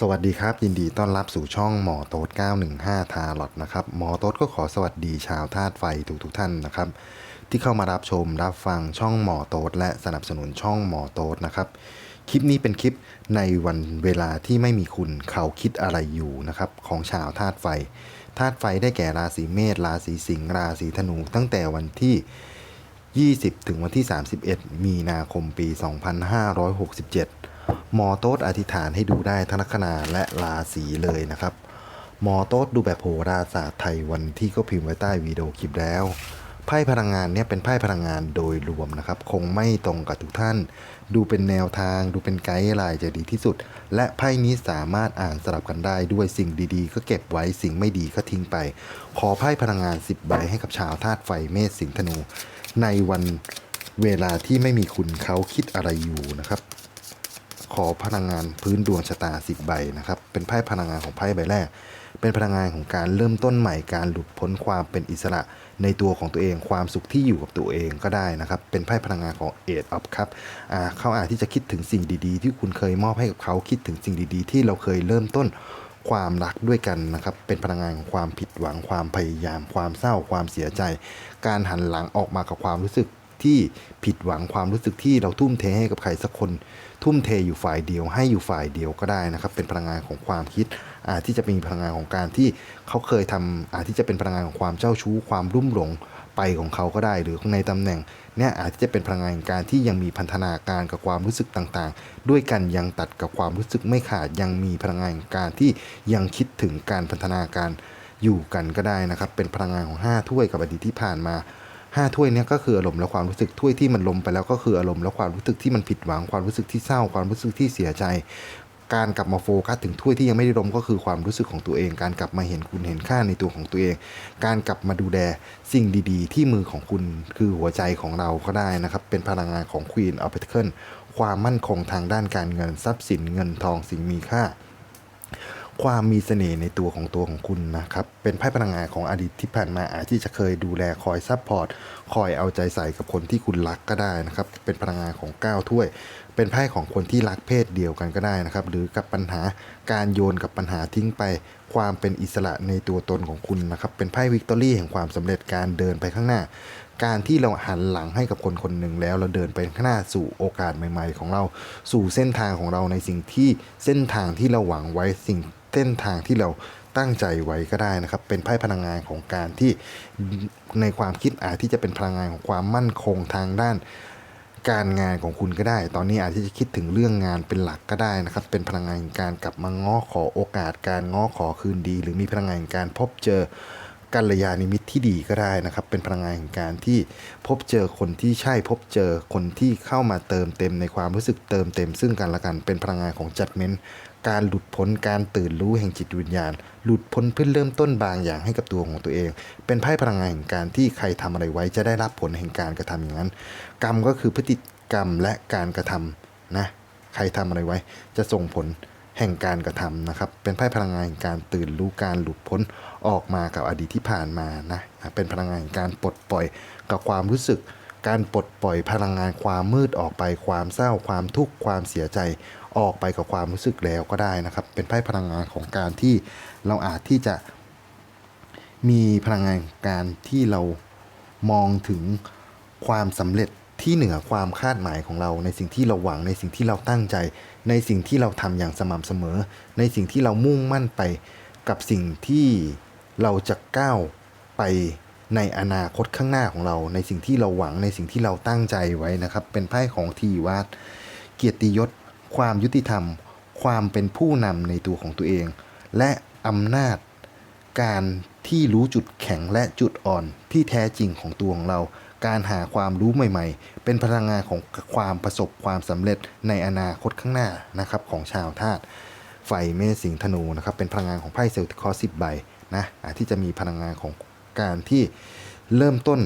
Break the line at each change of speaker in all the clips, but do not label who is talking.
สวัสดีครับ ยินดีต้อนรับสู่ช่องหมอโต๊ด915 ทาร์ลอตนะครับหมอโต๊ดก็ขอสวัสดีชาวธาตุไฟทุกทุกๆท่านนะครับ ที่เข้ามารับชมรับฟังช่องหมอโต๊ดและสนับสนุนช่องหมอโต๊ดนะครับ คลิปนี้เป็นคลิปในวันเวลาที่ไม่มีคุณเขาคิดอะไรอยู่นะครับของชาวธาตุไฟธาตุไฟได้แก่ราศีเมษราศีสิงห์ราศีธนู ตั้งแต่วันที่ 20 ถึงวันที่ 31 มีนาคมปี 2567 หมอโต๊ดอธิษฐานให้ดูได้ทั้งลัคนาและราศีเลยนะครับ หมอโต๊ดดูแบบโหราศาสตร์ไทยวันที่ก็พิมพ์ไว้ใต้วีดีโอคลิปแล้วไพ่พลังงานเนี่ยเป็นไพ่พลังงานโดยรวมนะครับ คงไม่ตรงกับทุกท่าน ดูเป็นแนวทาง ดูเป็นไกด์ไลน์จะดีที่สุด และไพ่นี้สามารถอ่านสลับกันได้ด้วยสิ่งดีๆ ก็เก็บไว้สิ่งไม่ดีก็ทิ้งไป ขอไพ่พลังงาน 10 ใบให้กับชาวธาตุไฟเมษสิงห์ธนู ในวันเวลาที่ไม่มีคุณเขาคิดอะไรอยู่นะครับ ขอพลังงานพื้นดวงชะตา10ใบนะครับ เป็นไพ่พลังงานของไพ่ใบแรก เป็นพลังงานของการเริ่มต้นใหม่ การหลุดพ้นความเป็นอิสระในตัวของตัวเอง ความสุขที่อยู่กับตัวเองก็ได้นะครับ เป็นไพ่พลังงานของเอ of อครับเขาอาจที่จะคิดถึงสิ่งดีๆ ที่คุณเคยมอบให้กับเขาคิดถึงสิ่งดีๆ ที่เราเคยเริ่มต้นความรักด้วยกันนะครับ เป็นพลังงานของความผิดหวัง ความพยายาม ความเศร้า ความเสียใจ การหันหลังออกมากับความรู้สึกที่ผิดหวังความรู้สึกที่เราทุ่มเทให้กับใครสักคน ทุ่มเทอยู่ฝ่ายเดียว ให้อยู่ฝ่ายเดียวก็ได้นะครับ เป็นพลังงานของความคิดอาจที่จะเป็นพลังงานของการที่เขาเคยทำอาจที่จะเป็นพลังงานของความเจ้าชู้ ความรุ่มหลงไปของเขาก็ได้ หรือในตำแหน่งเนี่ยอาจจะเป็นพลังงานการที่ยังมีพันธนาการกับความรู้สึกต่างๆ ด้วยกันยังตัดกับความรู้สึกไม่ขาดยังมีพลังงานการที่ยังคิดถึงการพันธนาการอยู่กันก็ได้นะครับ เป็นพลังงานของห้าถ้วยกับอดีตที่ผ่านมา ห้าถ้วยนี่ยก็คืออารมณ์และความรู้สึกถ้วยที่มันลมไปแล้วก็คืออารมณ์และความรู้สึกที่มันผิดหวังความรู้สึกที่เศร้าความรู้สึกที่เสียใจ การกลับมาโฟกัสถึงถ้วยที่ยังไม่ได้ลมก็คือความรู้สึกของตัวเอง การกลับมาเห็นคุณเห็นค่าในตัวของตัวเอง การกลับมาดูแลสิ่งดีๆ ที่มือของคุณคือหัวใจของเราก็ได้นะครับ เป็นพลังงานของ Queen of Pentacles ความมั่นคงทางด้านการเงินทรัพย์สินเงินทองสิ่งมีค่า ความมีเสน่ห์ในตัวของตัวของคุณนะครับ เป็นไพ่พลังงานของอดีตที่ผ่านมาอาจที่จะเคยดูแลคอยซัพพอร์ตคอยเอาใจใส่กับคนที่คุณรักก็ได้นะครับ เป็นพลังงานของ9ถ้วย เป็นไพ่ของคนที่รักเพศเดียวกันก็ได้นะครับ หรือกับปัญหาการโยนกับปัญหาทิ้งไป ความเป็นอิสระในตัวตนของคุณนะครับ เป็นไพ่วิกตอรี่แห่งความสำเร็จการเดินไปข้างหน้า การที่เราหันหลังให้กับคนคนหนึ่งแล้วเราเดินไปข้างหน้าสู่โอกาสใหม่ ๆ ของเรา สู่เส้นทางของเราในสิ่งที่เส้นทางที่เราหวังไว้สิ่ง เส้นทางที่เราตั้งใจไว้ก็ได้นะครับ เป็นไพ่พลังงานของการที่ในความคิดอาจที่จะเป็นพลังงานของความมั่นคงทางด้านการงานของคุณก็ได้ ตอนนี้อาจจะคิดถึงเรื่องงานเป็นหลักก็ได้นะครับ เป็นพลังงานการกลับมาง้อขอโอกาส การง้อขอคืนดี หรือมีพลังงานการพบเจอกัลยาณิมิตรที่ดีก็ได้นะครับ เป็นพลังงานแห่งการที่พบเจอคนที่ใช่พบเจอคนที่เข้ามาเติมเต็มในความรู้สึกเติมเต็มซึ่งกันและกัน เป็นพลังงานของจัดเม้น การหลุดพ้นการตื่นรู้แห่งจิตวิญญาณ หลุดพ้นเพื่อเริ่มต้นบางอย่างให้กับตัวของตัวเอง เป็นไพ่พลังงานแห่งการที่ใครทำอะไรไว้จะได้รับผลแห่งการกระทำอย่างนั้น กรรมก็คือพฤติกรรมและการกระทำนะใครทำอะไรไว้จะส่งผลแห่งการกระทำนะครับ เป็นไพ่พลังงานแห่งการตื่นรู้การหลุดพ้นออกมากับอดีตที่ผ่านมานะ เป็นพลังงานแห่งการปลดปล่อยกับความรู้สึก การปลดปล่อยพลังงานความมืดออกไป ความเศร้า ความทุกข์ ความเสียใจ ออกไปกับความรู้สึกแล้วก็ได้นะครับ เป็นไพ่พลังงานของการที่เราอาจที่จะ มีพลังงานการที่เรามองถึงความสำเร็จที่เหนือความคาดหมายของเรา ในสิ่งที่เราหวังในสิ่งที่เราตั้งใจ ในสิ่งที่เราทำอย่างสม่ำเสมอ ในสิ่งที่เรามุ่งมั่นไปกับสิ่งที่เราจะก้าวไปในอนาคตข้างหน้าของเรา ในสิ่งที่เราหวังในสิ่งที่เราตั้งใจไว้นะครับ เป็นไพ่ของทีวัดเกียรติยศ ความยุติธรรม ความเป็นผู้นำในตัวของตัวเอง และอำนาจ การที่รู้จุดแข็งและจุดอ่อนที่แท้จริงของตัวของเรา การหาความรู้ใหม่ ๆ เป็นพลังงานของความประสบความสำเร็จในอนาคตข้างหน้านะครับของชาวธาตุไฟเมษสิงธนูนะครับเป็นพลังงานของไพ่เซลติคอสิบใบนะที่จะมีพลังงานของการที่เริ่มต้น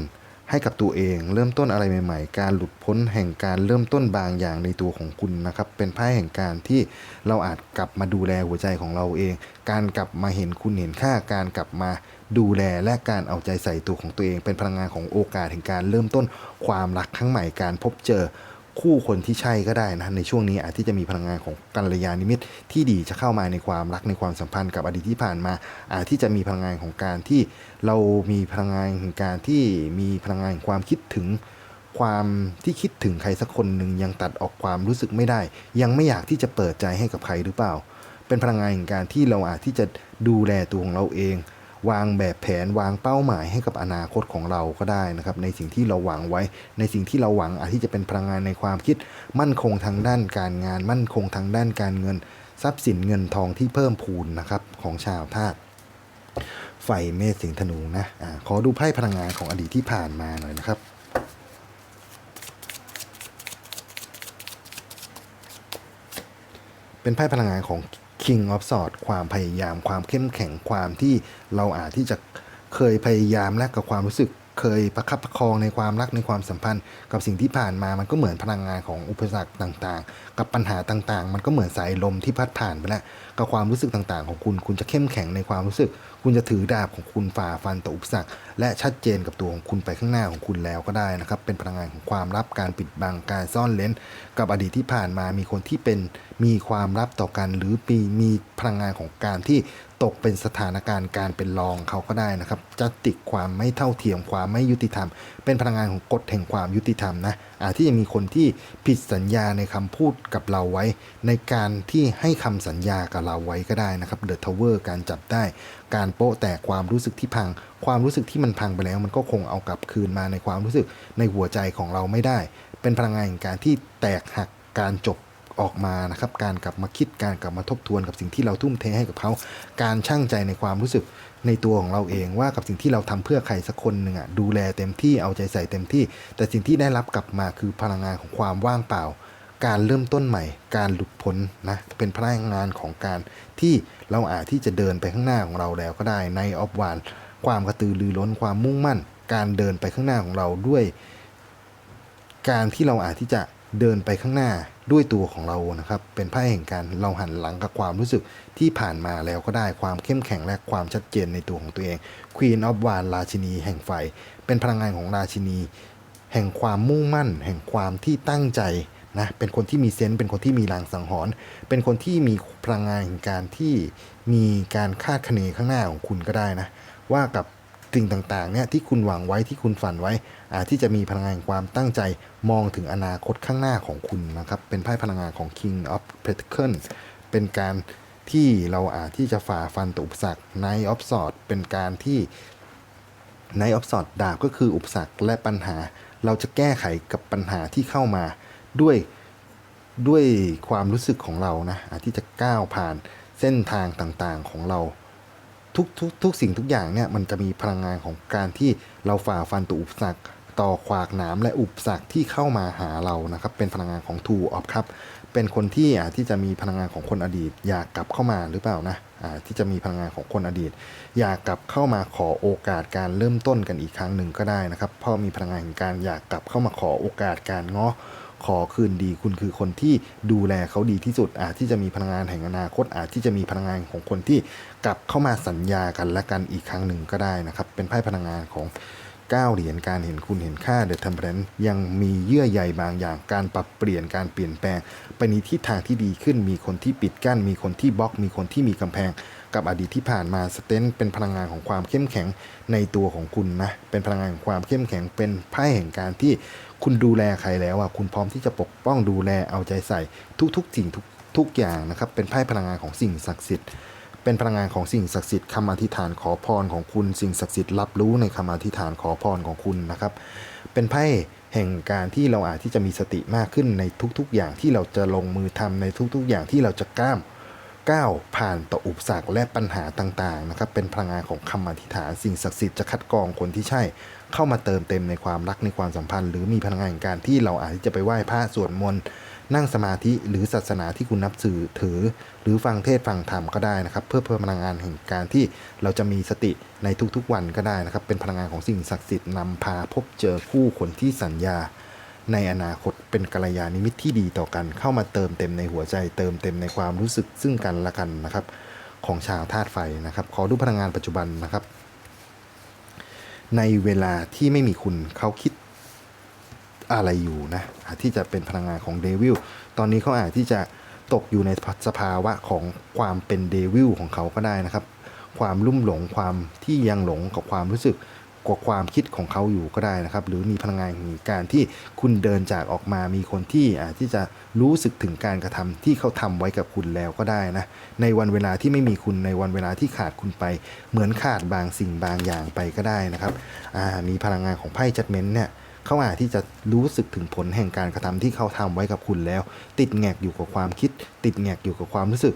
ให้กับตัวเอง เริ่มต้นอะไรใหม่ ๆ การหลุดพ้นแห่งการเริ่มต้นบางอย่างในตัวของคุณนะครับ เป็นไพ่แห่งการที่เราอาจกลับมาดูแลหัวใจของเราเอง การกลับมาเห็นคุณเห็นค่าการกลับมาดูแลและการเอาใจใส่ตัวของตัวเอง เป็นพลังงานของโอกาสแห่งการเริ่มต้นความรักครั้งใหม่การพบเจอ คู่คนที่ใช่ก็ได้นะในช่วงนี้อาจที่จะมีพลังงานของกัลยาณมิตรที่ดีจะเข้ามาในความรักในความสัมพันธ์กับอดีตที่ผ่านมา อาจที่จะมีพลังงานของการที่เรามีพลังงานของการที่มีพลังงานความคิดถึงความที่คิดถึงใครสักคนหนึ่งยังตัดออกความรู้สึกไม่ได้ ยังไม่อยากที่จะเปิดใจให้กับใครหรือเปล่า เป็นพลังงานแห่งการที่เราอาจที่จะดูแลตัวของเราเอง วางแบบแผนวางเป้าหมายให้กับอนาคตของเราก็ได้นะครับ ในสิ่งที่เราหวังไว้ ในสิ่งที่เราหวังอาจที่จะเป็นพลังงานในความคิด มั่นคงทางด้านการงาน มั่นคงทางด้านการเงิน ทรัพย์สินเงินทองที่เพิ่มพูนนะครับของชาวธาตุไฟเมษสิงธนูนะอาขอดูไพ่พลังงานของอดีตที่ผ่านมาหน่อยนะครับเป็นไพ่พลังงานของ King of Swords ความพยายามความเข้มแข็งความที่เราอาจที่จะเคยพยายามแลกกับความรู้สึก เคยประคับประคองในความรักในความสัมพันธ์ กับสิ่งที่ผ่านมามันก็เหมือนพลังงานของอุปสรรคต่างๆ กับปัญหาต่างๆ มันก็เหมือนสายลมที่พัดผ่านไปแล้ว กับความรู้สึกต่างๆ ของคุณ คุณจะเข้มแข็งในความรู้สึก คุณจะถือดาบของคุณฝ่าฟันต่ออุปสรรค และชัดเจนกับตัวของคุณไปข้างหน้าของคุณแล้วก็ได้นะครับ เป็นพลังงานของความลับการปิดบังการซ่อนเลนกับอดีตที่ผ่านมามีคนที่เป็นมีความลับต่อกัน หรือมีมีพลังงานของการที่ตกเป็นสถานการณ์การเป็นรองเขาก็ได้นะครับจัดติกความไม่เท่าเทียมความไม่ยุติธรรม เป็นพลังงานของกฎแห่งความยุติธรรมนะอาจที่จะมีคนที่ผิดสัญญาในคำพูดกับเราไว้ ในการที่ให้คำสัญญากับเราไว้ก็ได้นะครับเดอะทาวเวอร์การจับได้ การโป๊ะแตกความรู้สึกที่พัง ความรู้สึกที่มันพังไปแล้ว มันก็คงเอากลับคืนมาในความรู้สึกในหัวใจของเราไม่ได้ เป็นพลังงานแห่งการที่แตกหักการจบ ออกมานะครับ การกลับมาคิดการกลับมาทบทวนกับสิ่งที่เราทุ่มเทให้กับเขา การช่างใจในความรู้สึกในตัวของเราเองว่ากับสิ่งที่เราทำเพื่อใครสักคนหนึ่งอะดูแลเต็มที่เอาใจใส่เต็มที่ แต่สิ่งที่ได้รับกลับมาคือพลังงานของความว่างเปล่า การเริ่มต้นใหม่ การหลุดพ้นนะเป็นพลังงานของการที่เราอาจที่จะเดินไปข้างหน้าของเราแล้วก็ได้ในออฟวานความกระตือรือร้นความมุ่งมั่น การเดินไปข้างหน้าของเราด้วย การที่เราอาจที่จะ เดินไปข้างหน้าด้วยตัวของเรานะครับ เป็นไพ่แห่งการเราหันหลังกับความรู้สึกที่ผ่านมาแล้วก็ได้ความเข้มแข็งและความชัดเจนในตัวของตัวเอง Queen of w a n ราชินีแห่งไฟ เป็นพลังงานของราชินี แห่งความมุ่งมั่น แห่งความที่ตั้งใจนะเป็นคนที่มีเซนส์เป็นคนที่มีลางสังหรณ์เป็นคนที่มีพลังงานแห่งการที่มีการคาดคะเนข้างหน้าของคุณก็ได้นะว่ากับ สิ่งต่างๆเนี่ยที่คุณหวังไว้ที่คุณฝันไว้ที่จะมีพลังงานความตั้งใจมองถึงอนาคตข้างหน้าของคุณนะครับ เป็นไพ่พลังงานของ King of Pentacles เป็นการที่เราอาจที่จะฝ่าฟันต่ออุปสรรค Knight of Swords เป็นการที่ในออฟสอดดาบก็คืออุปสรรคและปัญหา เราจะแก้ไขกับปัญหาที่เข้ามาด้วยด้วยความรู้สึกของเรานะที่จะก้าวผ่านเส้นทางต่างๆของเรา ทุกทุกทุกสิ่งทุกอย่างเนี่ยมันจะมีพลังงานของการที่เราฝ่าฟันต่ออุปสรรคต่อขวากหนามและอุปสรรคที่เข้ามาหาเรานะครับ เป็นพลังงานของทูออฟครับเป็นคนที่อาที่จะมีพลังงานของคนอดีต อยากกลับเข้ามาหรือเปล่านะอาที่จะมีพลังงานของคนอดีต อยากกลับเข้ามาขอโอกาสการเริ่มต้นกันอีกครั้งหนึ่งก็ได้นะครับเพราะมีพลังงานแห่งการอยากกลับเข้ามาขอโอกาสการง้อ ขอคืนดีคุณคือคนที่ดูแลเขาดีที่สุดอาจที่จะมีพลังงานแห่งอนาคตอาจที่จะมีพลังงานของคนที่กลับเข้ามาสัญญากันและกันอีกครั้งหนึ่งก็ได้นะครับ เป็นไพ่พลังงานของ9เหรียญการเห็นคุณเห็นค่าเดอะ e m p เ r a n c e ยังมีเยื่อใยบางอย่างการปรับเปลี่ยนการเปลี่ยนแปลง ไปในทิศทางที่ดีขึ้นมีคนที่ปิดกั้น มีคนที่บล็อก มีคนที่มีกำแพง กับอดีตที่ผ่านมาสเตนเป็นพลังงานของความเข้มแข็งในตัวของคุณนะเป็นพลังงานของความเข้มแข็งเป็นไพ่แห่งการที่ คุณดูแลใครแล้วอะคุณพร้อมที่จะปกป้องดูแลเอาใจใส่ทุกๆสิ่งทุกทุกอย่างนะครับ เป็นไพ่พลังงานของสิ่งศักดิ์สิทธิ์ เป็นพลังงานของสิ่งศักดิ์สิทธิ์คำอธิษฐานขอพรของคุณ สิ่งศักดิ์สิทธิ์รับรู้ในคำอธิษฐานขอพรของคุณนะครับ เป็นไพ่แห่งการที่เราอาจที่จะมีสติมากขึ้นในทุก ๆ อย่างที่เราจะลงมือทำในทุกๆ อย่างที่เราจะก้ามก้าวผ่านต่ออุปสรรคและปัญหาต่างๆนะครับเป็นพลังงานของคำอธิษฐานสิ่งศักดิ์สิทธิ์จะคัดกรองคนที่ใช่ เข้ามาเติมเต็มในความรักในความสัมพันธ์ หรือมีพลังงานแห่งการที่เราอาจจะไปไหว้พระสวดมนต์นั่งสมาธิหรือศาสนาที่คุณนับถือถือ หรือฟังเทศฟังธรรมก็ได้นะครับ เพื่อเพิ่มพลังงานแห่งการที่เราจะมีสติในทุกๆวันก็ได้นะครับ เป็นพลังงานของสิ่งศักดิ์สิทธิ์นำพาพบเจอคู่คนที่สัญญา ในอนาคตเป็นกัลยาณมิตรที่ดีต่อกัน เข้ามาเติมเต็มในหัวใจ เติมเต็มในความรู้สึกซึ่งกันและกันนะครับ ของชาวธาตุไฟนะครับ ขอดูพลังงานปัจจุบันนะครับ ในเวลาที่ไม่มีคุณเขาคิดอะไรอยู่นะอาจที่จะเป็นพลังงานของเดวิลตอนนี้เขาอาจที่จะตกอยู่ในสภาวะของความเป็นเดวิลของเขาก็ได้นะครับ ความลุ่มหลงความที่ยังหลงกับความรู้สึก กับความคิดของเขาอยู่ก็ได้นะครับ หรือมีพลังงานของการที่คุณเดินจากออกมามีคนที่อาจที่จะรู้สึกถึงการกระทำที่เขาทำไว้กับคุณแล้วก็ได้นะ ในวันเวลาที่ไม่มีคุณในวันเวลาที่ขาดคุณไป เหมือนขาดบางสิ่งบางอย่างไปก็ได้นะครับมีพลังงานของไพ่จัดเม้นเนี่ยเขาอาจที่จะรู้สึกถึงผลแห่งการกระทำที่เขาทำไว้กับคุณแล้ว ติดแงกอยู่กับความคิด ติดแงกอยู่กับความรู้สึก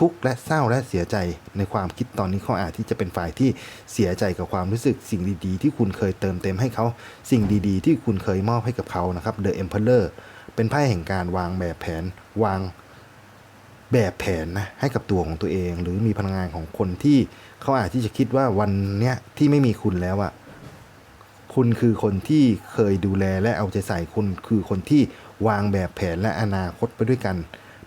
ทุกข์และเศร้าและเสียใจในความคิดตอนนี้เขาอาจที่จะเป็นฝ่ายที่เสียใจกับความรู้สึกสิ่งดีๆ ที่คุณเคยเติมเต็มให้เขาสิ่งดีๆ ที่คุณเคยมอบให้กับเขานะครับ The Emperor เป็นไพ่แห่งการวางแบบแผนวางแบบแผนนะให้กับตัวของตัวเอง หรือมีพลังงานของคนที่เขาอาจที่จะคิดว่าวันเนี้ยที่ไม่มีคุณแล้วอะคุณคือคนที่เคยดูแลและเอาใจใส่คุณคือคนที่วางแบบแผนและอนาคตไปด้วยกัน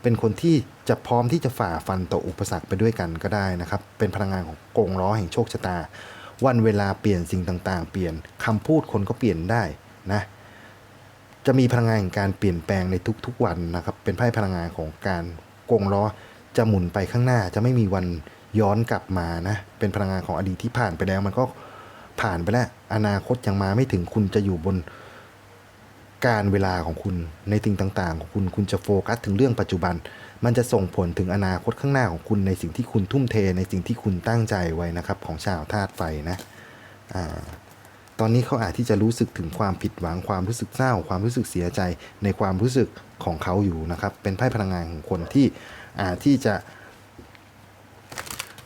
เป็นคนที่จะพร้อมที่จะฝ่าฟันต่ออุปสรรคไปด้วยกันก็ได้นะครับ เป็นพลังงานของกงล้อแห่งโชคชะตา วันเวลาเปลี่ยนสิ่งต่างๆ เปลี่ยนคำพูดคนก็เปลี่ยนได้นะ จะมีพลังงานแห่งการเปลี่ยนแปลงในทุกๆวันนะครับ เป็นไพ่พลังงานของการกงล้อจะหมุนไปข้างหน้าจะไม่มีวันย้อนกลับมานะ เป็นพลังงานของอดีตที่ผ่านไปแล้วมันก็ผ่านไปแล้ว อนาคตยังมาไม่ถึงคุณจะอยู่บน การเวลาของคุณในสิ่งต่างๆ ของคุณคุณจะโฟกัสถึงเรื่องปัจจุบัน มันจะส่งผลถึงอนาคตข้างหน้าของคุณในสิ่งที่คุณทุ่มเท ในสิ่งที่คุณตั้งใจไว้นะครับ ของชาวธาตุไฟนะอ่าตอนนี้เขาอาจที่จะรู้สึกถึงความผิดหวังความรู้สึกเศร้า ความรู้สึกเสียใจในความรู้สึกของเขาอยู่นะครับ เป็นไพ่พลังงานของคนที่อาจที่จะ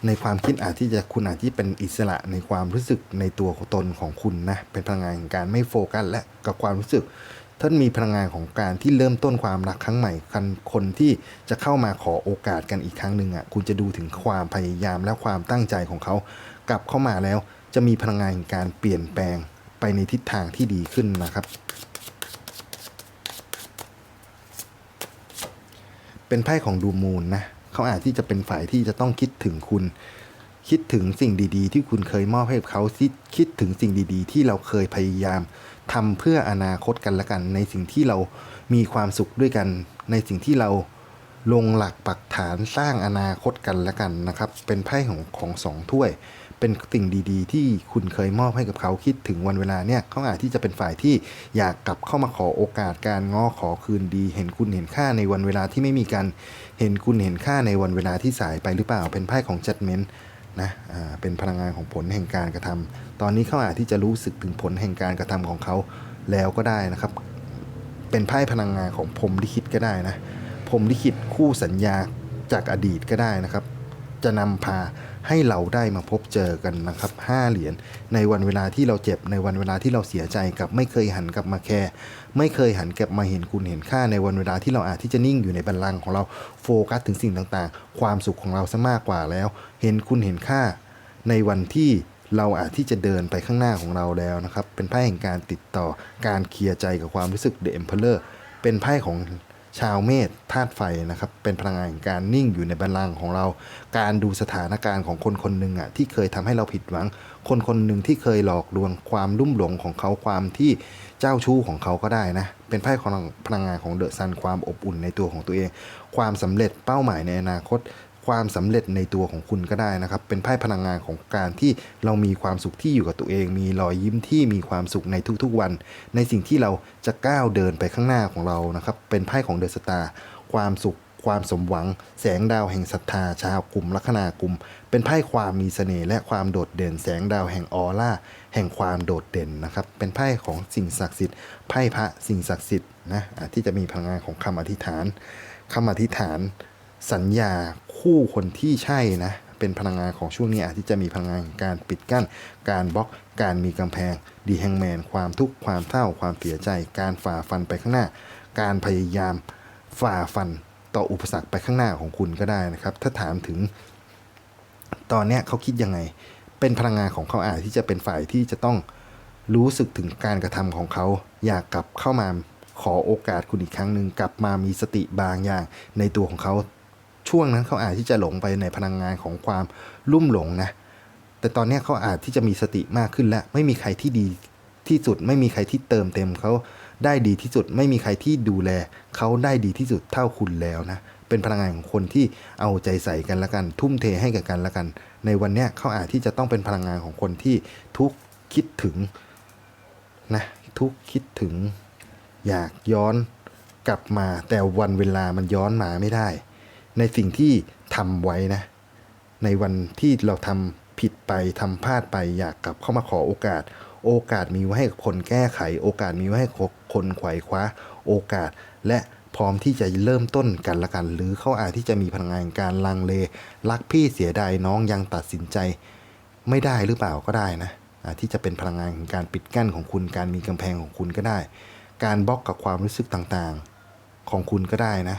ในความคิดอาจที่จะคุณอาจที่เป็นอิสระในความรู้สึกในตัวตนของคุณนะเป็นพลังงานของการไม่โฟกัสและกับความรู้สึก ท่านมีพลังงานของการที่เริ่มต้นความรักครั้งใหม่คันคนที่จะเข้ามาขอโอกาสกันอีกครั้งหนึ่งอะคุณจะดูถึงความพยายามและความตั้งใจของเขา กลับเข้ามาแล้ว จะมีพลังงานการเปลี่ยนแปลงไปในทิศทางที่ดีขึ้นนะครับ เป็นไพ่ของดูมูลนะเขาอาจที่จะเป็นฝ่ายที่จะต้องคิดถึงคุณคิดถึงสิ่งดีๆ ที่คุณเคยมอบให้เขาคิดถึงสิ่งดีๆ ที่เราเคยพยายาม ทำเพื่ออนาคตกันละกัน ในสิ่งที่เรามีความสุขด้วยกัน ในสิ่งที่เราลงหลักปักฐานสร้างอนาคตกันละกันนะครับ เป็นไพ่ของของสองถ้วย เป็นสิ่งดีๆ ที่คุณเคยมอบให้กับเขาคิดถึงวันเวลาเนี่ยเขาอาจที่จะเป็นฝ่ายที่อยากกลับเข้ามาขอโอกาสการง้อขอคืนดี เห็นคุณเห็นค่าในวันเวลาที่ไม่มีกัน เห็นคุณเห็นค่าในวันเวลาที่สายไปหรือเปล่า เป็นไพ่ของจัดเมน นะเป็นพลังงานของผลแห่งการกระทำตอนนี้เขาอาจที่จะรู้สึกถึงผลแห่งการกระทำของเขาแล้วก็ได้นะครับ เป็นไพ่พลังงานของพรมลิขิตก็ได้นะพรมลิขิตคู่สัญญาจากอดีตก็ได้นะครับ จะนำพาให้เราได้มาพบเจอกันนะครับห้าเหรียญในวันเวลาที่เราเจ็บในวันเวลาที่เราเสียใจกับไม่เคยหันกลับมาแคร์ไม่เคยหันกลับมาเห็นคุณเห็นค่าในวันเวลาที่เราอาจที่จะนิ่งอยู่ในบัลลังก์ของเราโฟกัสถึงสิ่งต่างๆ ความสุขของเราซะมากกว่าแล้ว เห็นคุณเห็นค่า ในวันที่เราอาจที่จะเดินไปข้างหน้าของเราแล้วนะครับเป็นไพ่แห่งการติดต่อการเคลียร์ใจกับความรู้สึก The Emperor เป็นไพ่ของ ชาวเมษธาตุไฟนะครับ เป็นพลังงานการนิ่งอยู่ในบัลลังก์ของเรา การดูสถานการณ์ของคนคนหนึ่งอะที่เคยทำให้เราผิดหวัง คนคนหนึ่งที่เคยหลอกลวงความลุ่มหลงของเขาความที่เจ้าชู้ของเขาก็ได้นะ เป็นไพ่ของพลังงานของเดอะซันความอบอุ่นในตัวของตัวเอง ความสำเร็จเป้าหมายในอนาคต ความสำเร็จในตัวของคุณก็ได้นะครับ เป็นไพ่พลังงานของการที่เรามีความสุขที่อยู่กับตัวเอง มีรอยยิ้มที่มีความสุขในทุกๆวัน ในสิ่งที่เราจะก้าวเดินไปข้างหน้าของเรานะครับ เป็นไพ่ของเดอะสตาร์ความสุขความสมหวัง แสงดาวแห่งศรัทธาชาวกลุ่มลัคนากลุ่มเป็นไพ่ความมีเสน่ห์และความโดดเด่น แสงดาวแห่งออร่าแห่งความโดดเด่นนะครับ เป็นไพ่ของสิ่งศักดิ์สิทธิ์ไพ่พระสิ่งศักดิ์สิทธิ์นะอะที่จะมีพลังงานของคำอธิษฐานคำอธิษฐาน สัญญาคู่คนที่ใช่นะ เป็นพลังงานของช่วงนี้อาจที่จะมีพลังงานการปิดกั้น การบล็อกการมีกำแพงดีแฮงแมนความทุกข์ความเศร้าความเสียใจ การฝ่าฟันไปข้างหน้า การพยายามฝ่าฟันต่ออุปสรรคไปข้างหน้าของคุณก็ได้นะครับ ถ้าถามถึง ตอนนี้เขาคิดยังไง เป็นพลังงานของเขาอาจที่จะเป็นฝ่ายที่จะต้องรู้สึกถึงการกระทำของเขา อยากกลับเข้ามาขอโอกาสคุณอีกครั้งหนึ่งกลับมามีสติบางอย่างในตัวของเขา ช่วงนั้นเขาอาจที่จะหลงไปในพลังงานของความลุ่มหลงนะ แต่ตอนนี้เขาอาจที่จะมีสติมากขึ้นแล้ว ไม่มีใครที่ดีที่สุด ไม่มีใครที่เติมเต็มเขาได้ดีที่สุด ไม่มีใครที่ดูแลเขาได้ดีที่สุดเท่าคุณแล้วนะ เป็นพลังงานของคนที่เอาใจใส่กันละกัน ทุ่มเทให้กับกันละกัน ในวันนี้เขาอาจที่จะต้องเป็นพลังงานของคนที่ทุกคิดถึงนะทุกคิดถึง อยากย้อนกลับมาแต่วันเวลามันย้อนมาไม่ได้ ในสิ่งที่ทำไว้นะ ในวันที่เราทำผิดไปทำพลาดไปอยากกลับเข้ามาขอโอกาส โอกาสมีไว้ให้คนแก้ไข โอกาสมีไว้ให้คนไขว่คว้า โอกาสและพร้อมที่จะเริ่มต้นกันละกัน หรือเขาอาจที่จะมีพลังงานการลังเล รักพี่เสียดายน้องยังตัดสินใจ ไม่ได้หรือเปล่าก็ได้นะที่จะเป็นพลังงานของการปิดกั้นของคุณการมีกำแพงของคุณก็ได้ การบล็อกกับความรู้สึกต่างๆ ของคุณก็ได้นะ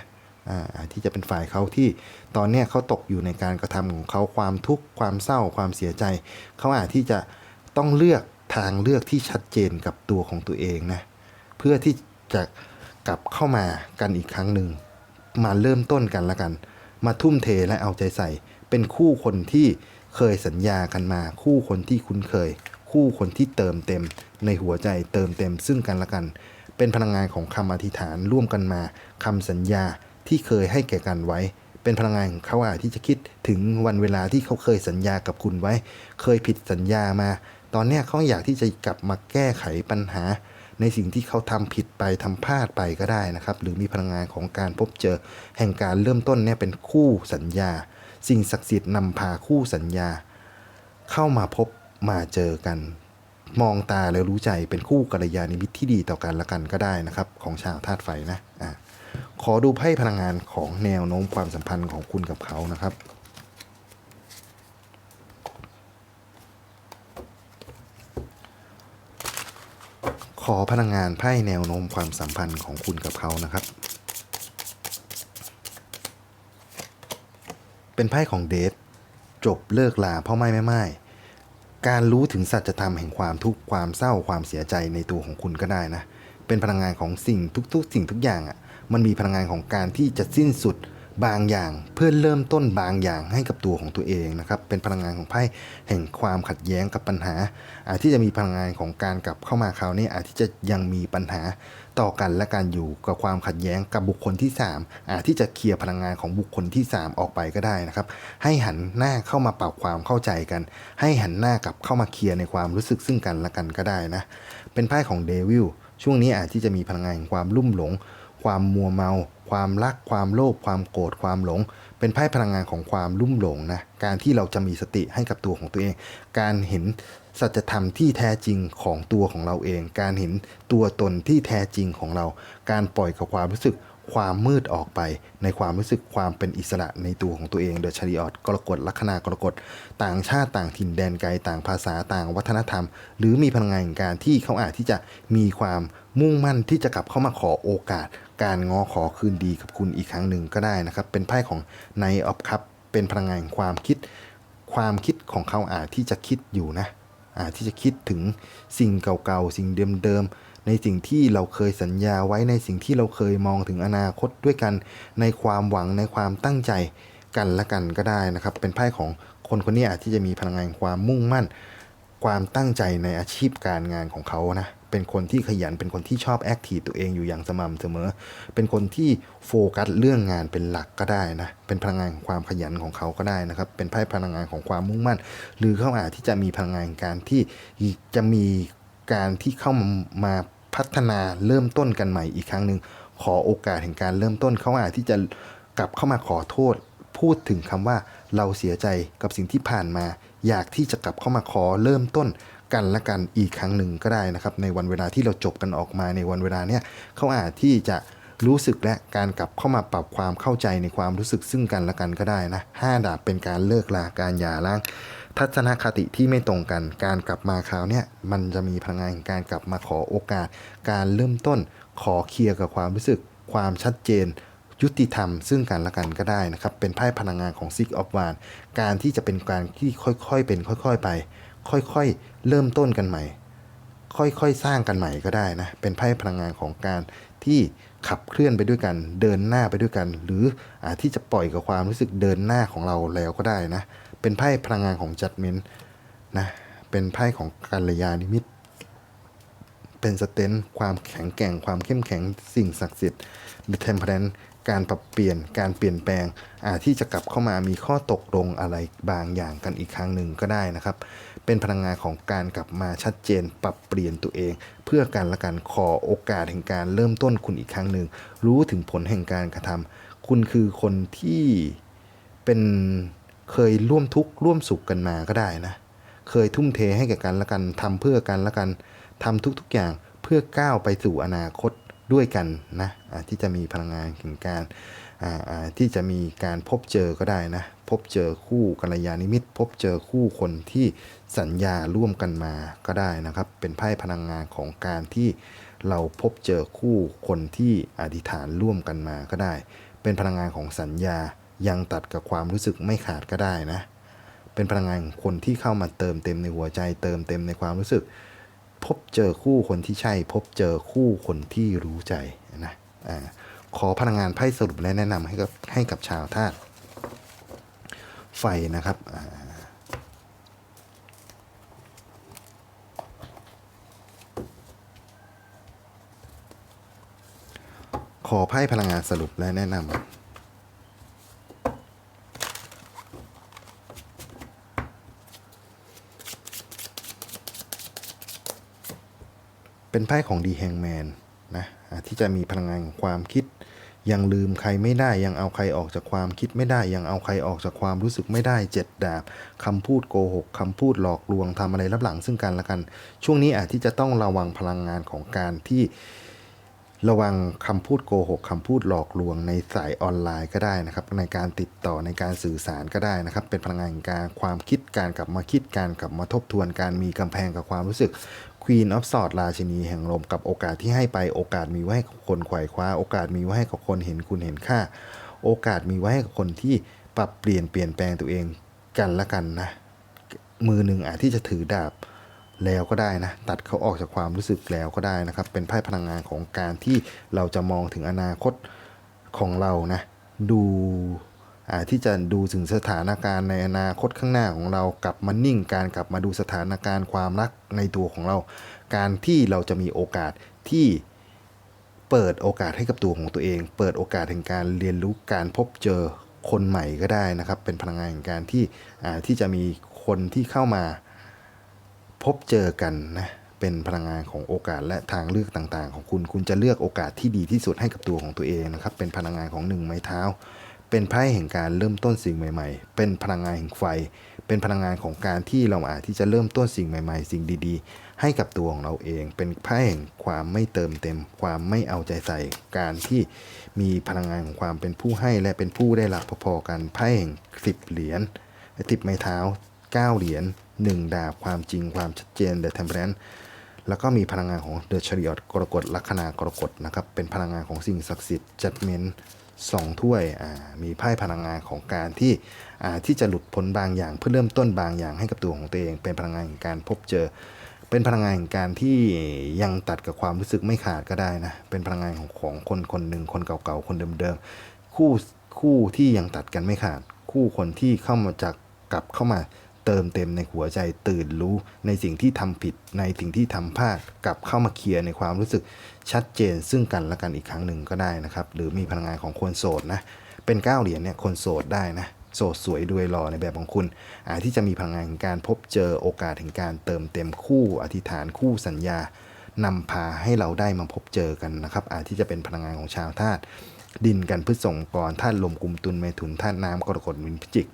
ที่จะเป็นฝ่ายเขาที่ตอนนี้เขาตกอยู่ในการกระทำของเขาความทุกข์ความเศร้าความเสียใจ เขาอาจที่จะต้องเลือกทางเลือกที่ชัดเจนกับตัวของตัวเองนะเพื่อที่จะกลับเข้ามากันอีกครั้งหนึ่งมาเริ่มต้นกันละกัน มาทุ่มเทและเอาใจใส่ เป็นคู่คนที่เคยสัญญากันมา คู่คนที่คุ้นเคย คู่คนที่เติมเต็ม ในหัวใจเติมเต็มซึ่งกันและกัน เป็นพลังงานของคำอธิษฐานร่วมกันมาคำสัญญา ที่เคยให้แก่กันไว้ เป็นพลังงานของเขาอาจที่จะคิดถึงวันเวลาที่เขาเคยสัญญากับคุณไว้ เคยผิดสัญญามา ตอนเนี้ยเขาอยากที่จะกลับมาแก้ไขปัญหา ในสิ่งที่เขาทำผิดไปทำพลาดไปก็ได้นะครับ หรือมีพลังงานของการพบเจอ แห่งการเริ่มต้นเนี่ยเป็นคู่สัญญา สิ่งศักดิ์สิทธิ์นำพาคู่สัญญา เข้ามาพบมาเจอกันมองตาแล้วรู้ใจเป็นคู่กัลยาณมิตรที่ดีต่อกันละกันก็ได้นะครับ ของชาวธาตุไฟนะอะ ขอดูไพ่พลังงานของแนวโน้มความสัมพันธ์ของคุณกับเขานะครับ ขอพลังงานไพ่แนวโน้มความสัมพันธ์ของคุณกับเขานะครับ เป็นไพ่ของเดทจบเลิกลาเพราะไม่ไม่ไม่การรู้ถึงสัจธรรมแห่งความทุกข์ความเศร้าความเสียใจในตัวของคุณก็ได้นะ เป็นพลังงานของสิ่งทุก ๆ สิ่งทุกอย่างอะ่ะ มันมีพลังงานของการที่จะสิ้นสุดบางอย่างเพื่อเริ่มต้นบางอย่างให้กับตัวของตัวเองนะครับ เป็นพลังงานของไพ่แห่งความขัดแย้งกับปัญหา อาจที่จะมีพลังงานของการกลับเข้ามาคราวนี้อาจที่จะยังมีปัญหาต่อกันและการอยู่กับความขัดแย้งกับบุคคลที่ 3 อาจที่จะเคลียร์พลังงานของบุคคลที่ 3 ออกไปก็ได้นะครับ ให้หันหน้าเข้ามาปรับความเข้าใจกัน ให้หันหน้ากลับเข้ามาเคลียร์ในความรู้สึกซึ่งกันและกันก็ได้นะเป็นไพ่ของเดวิลช่วงนี้อาจที่จะมีพลังงานแห่งความลุ่มหลง ความมัวเมา ความรัก ความโลภ ความโกรธ ความหลง เป็นไพ่พลังงานของความลุ่มหลงนะ การที่เราจะมีสติให้กับตัวของตัวเอง การเห็นสัจธรรมที่แท้จริงของตัวของเราเอง การเห็นตัวตนที่แท้จริงของเรา การปล่อยกับความรู้สึกความมืดออกไปในความรู้สึกความเป็นอิสระในตัวของตัวเองเดอะชาริออตกรกฎลัคนากรกฎต่างชาติต่างถิ่นแดนไกลต่างภาษาต่างวัฒนธรรม หรือมีพลังงานแห่งการที่เขาอาจที่จะมีความ มุ่งมั่นที่จะกลับเข้ามาขอโอกาส การงอขอคืนดีกับคุณอีกครั้งหนึ่งก็ได้นะครับ เป็นไพ่ของไนออฟคัพเป็นพลังงานความคิด ความคิดของเขาอาจที่จะคิดอยู่นะอาจที่จะคิดถึงสิ่งเก่าๆสิ่งเดิมๆในสิ่งที่เราเคยสัญญาไว้ในสิ่งที่เราเคยมองถึงอนาคตด้วยกัน ในความหวังในความตั้งใจกันและกันก็ได้นะครับ เป็นไพ่ของคนคนนี้อาจที่จะมีพลังงานความมุ่งมั่น ความตั้งใจในอาชีพการงานของเขานะ เป็นคนที่ขยัน เป็นคนที่ชอบแอคทีฟตัวเองอยู่อย่างสม่ำเสมอ เป็นคนที่โฟกัสเรื่องงานเป็นหลักก็ได้นะ เป็นพลังงานของความขยันของเขาก็ได้นะครับ เป็นไพ่พลังงานของความมุ่งมั่น หรือเขาอาจที่จะมีพลังงานการที่จะมีการที่เข้ามามาพัฒนาเริ่มต้นกันใหม่อีกครั้งหนึ่งขอโอกาสแห่งการเริ่มต้นเขาอาจที่จะกลับเข้ามาขอโทษ พูดถึงคำว่าเราเสียใจกับสิ่งที่ผ่านมา อยากที่จะกลับเข้ามาขอเริ่มต้น กันและกันอีกครั้งหนึ่งก็ได้นะครับ ในวันเวลาที่เราจบกันออกมาในวันเวลาเนี้ยเขาอาจที่จะรู้สึกและการกลับเข้ามาปรับความเข้าใจในความรู้สึกซึ่งกันและกันก็ได้นะห้าดาบเป็นการเลิกลาการหย่าร้าง ทัศนคติที่ไม่ตรงกัน การกลับมาคราวเนี้ยมันจะมีพลังงานแห่งการกลับมาขอโอกาส การเริ่มต้นขอเคลียร์กับความรู้สึก ความชัดเจน ยุติธรรม ซึ่งกันและกันก็ได้นะครับ เป็นไพ่พลังงานของ Six of w a n d การที่จะเป็นการที่ค่อยๆเป็นค่อย ๆ ไป ค่อยๆ เริ่มต้นกันใหม่ ค่อยๆ สร้างกันใหม่ก็ได้นะ เป็นไพ่พลังงานของการที่ขับเคลื่อนไปด้วยกัน เดินหน้าไปด้วยกัน หรืออาที่จะปล่อยกับความรู้สึกเดินหน้าของเราแล้วก็ได้นะ เป็นไพ่พลังงานของ judgment นะ เป็นไพ่ของกัลยาณมิต เป็นสเตนความแข็งแกร่ง ความเข้มแข็ง สิ่งศักดิ์สิทธิ์ The Temperance การปรับเปลี่ยน การเปลี่ยนแปลงอาจที่จะกลับเข้ามามีข้อตกลงอะไรบางอย่างกันอีกครั้งหนึ่งก็ได้นะครับ เป็นพลังงานของการกลับมาชัดเจน ปรับเปลี่ยนตัวเอง เพื่อการละกันขอโอกาสแห่งการเริ่มต้นคุณอีกครั้งหนึ่งรู้ถึงผลแห่งการกระทำคุณคือคนที่เป็นเคยร่วมทุกข์ร่วมสุขกันมาก็ได้นะ เคยทุ่มเทให้แก่กันละกันทำเพื่อกันละกันทำทุกๆอย่างเพื่อก้าวไปสู่อนาคต ด้วยกันนะที่จะมีพลังงานแห่งการที่จะมีการพบเจอก็ได้นะ พบเจอคู่กัลยาณมิตร พบเจอคู่คนที่สัญญาร่วมกันมาก็ได้นะครับ เป็นไพ่พลังงานของการที่เราพบเจอคู่คนที่อธิษฐานร่วมกันมาก็ได้ เป็นพลังงานของสัญญายังตัดกับความรู้สึกไม่ขาดก็ได้นะ เป็นพลังงานคนที่เข้ามาเติมเต็มในหัวใจ เติมเต็มในความรู้สึก พบเจอคู่คนที่ใช่ พบเจอคู่คนที่รู้ใจนะอาขอพลังงานไพ่สรุปและแนะนำให้กับให้กับชาวธาตุไฟนะครับขอไพ่พลังงานสรุปและแนะนำ เป็นไพ่ของดีแฮงแมนนะที่จะมีพลังงานของความคิด ยังลืมใครไม่ได้ยังเอาใครออกจากความคิดไม่ได้ ยังเอาใครออกจากความรู้สึกไม่ได้เจ็ดดาบคำพูดโกหกคำพูดหลอกลวงทำอะไรรับหลังซึ่งกันและกัน ช่วงนี้อาจที่จะต้องระวังพลังงานของการที่ระวังคำพูดโกหกคำพูดหลอกลวงในสายออนไลน์ก็ได้นะครับ ในการติดต่อในการสื่อสารก็ได้นะครับ เป็นพลังงานการความคิดการกลับมาคิดการกลับมาทบทวนการมีกำแพงกับความรู้สึก Queen of Swords ราชินีแห่งลมกับโอกาสที่ให้ไปโอกาสมีไว้ให้กับคนไขว่คว้า โอกาสมีไว้ให้กับคนเห็นคุณเห็นค่า โอกาสมีไว้ให้กับคนที่ปรับเปลี่ยนเปลี่ยนแปลงตัวเองกันละกันนะ มือหนึ่งอาจที่จะถือดาบแล้วก็ได้นะ ตัดเขาออกจากความรู้สึกแล้วก็ได้นะครับ เป็นไพ่พลังงานของการที่เราจะมองถึงอนาคตของเรานะ ดู ที่จะดูถึงสถานการณ์ในอนาคตข้างหน้าของเรากลับมานิ่งการกลับมาดูสถานการณ์ความรักในตัวของเรา การที่เราจะมีโอกาสที่เปิดโอกาสให้กับตัวของตัวเอง เปิดโอกาสแห่งการเรียนรู้การพบเจอคนใหม่ก็ได้นะครับ เป็นพลังงานแห่งการที่ที่จะมีคนที่เข้ามาพบเจอกันนะเป็นพลังงานของโอกาสและทางเลือกต่างๆ ของคุณ คุณจะเลือกโอกาสที่ดีที่สุดให้กับตัวของตัวเองนะครับ เป็นพลังงานของหนึ่งไม้เท้า เป็นไพ่แห่งการเริ่มต้นสิ่งใหม่ ๆ เป็นพลังงานแห่งไฟ เป็นพลังงานของการที่เราอาจที่จะเริ่มต้นสิ่งใหม่ ๆ สิ่งดีๆ ให้กับตัวของเราเอง เป็นไพ่แห่งความไม่เติมเต็ม ความไม่เอาใจใส่ การที่มีพลังงานของความเป็นผู้ให้และเป็นผู้ได้รับพอๆกันไพ่แห่งสิบเหรียญสิบไม้เท้าเก้าเหรียญหนึ่งดาบความจริงความชัดเจน The Temperance แล้วก็มีพลังงานของเดอะชริอตกรกฎลัคนากรกฎนะครับเป็นพลังงานของสิ่งศักดิ์สิทธิ์จัดเมน สองถ้วยมีไพ่พลังงานของการที่ที่จะหลุดพ้นบางอย่าง เพื่อเริ่มต้นบางอย่างให้กับตัวของตัวเอง เป็นพลังงานแห่งการพบเจอ เป็นพลังงานแห่งการที่ยังตัดกับความรู้สึกไม่ขาดก็ได้นะเป็นพลังงานของของคนคนหนึ่งคนเก่าๆคนเดิมๆคู่คู่ที่ยังตัดกันไม่ขาด คู่คนที่เข้ามาจากกลับเข้ามา เติมเต็มในหัวใจตื่นรู้ในสิ่งที่ทำผิดในสิ่งที่ทำพลาดกลับเข้ามาเคลียร์ในความรู้สึกชัดเจน ซึ่งกันและกันอีกครั้งหนึ่งก็ได้นะครับ หรือมีพลังงานของคนโสดนะ เป็นเก้าเหรียญเนี่ยคนโสดได้นะโสดสวยด้วยหล่อในแบบของคุณ อาจที่จะมีพลังงานการพบเจอโอกาสแห่งการเติมเต็มคู่อธิษฐานคู่สัญญานำพาให้เราได้มาพบเจอกันนะครับ อาจที่จะเป็นพลังงานของชาวธาตุดินกันพฤษงกรธาตุลมกุมตุลเมถุนธาตุน้ำกรกฎมินพิจิก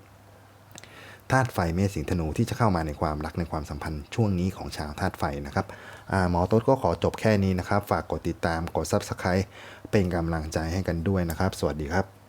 ธาตุไฟเมษสิงธนูที่จะเข้ามาในความรักในความสัมพันธ์ช่วงนี้ของชาวธาตุไฟนะครับหมอต๊ดก็ขอจบแค่นี้นะครับ ฝากกดติดตามกดซับสไคร b e เป็นกำลังใจให้กันด้วยนะครับ สวัสดีครับ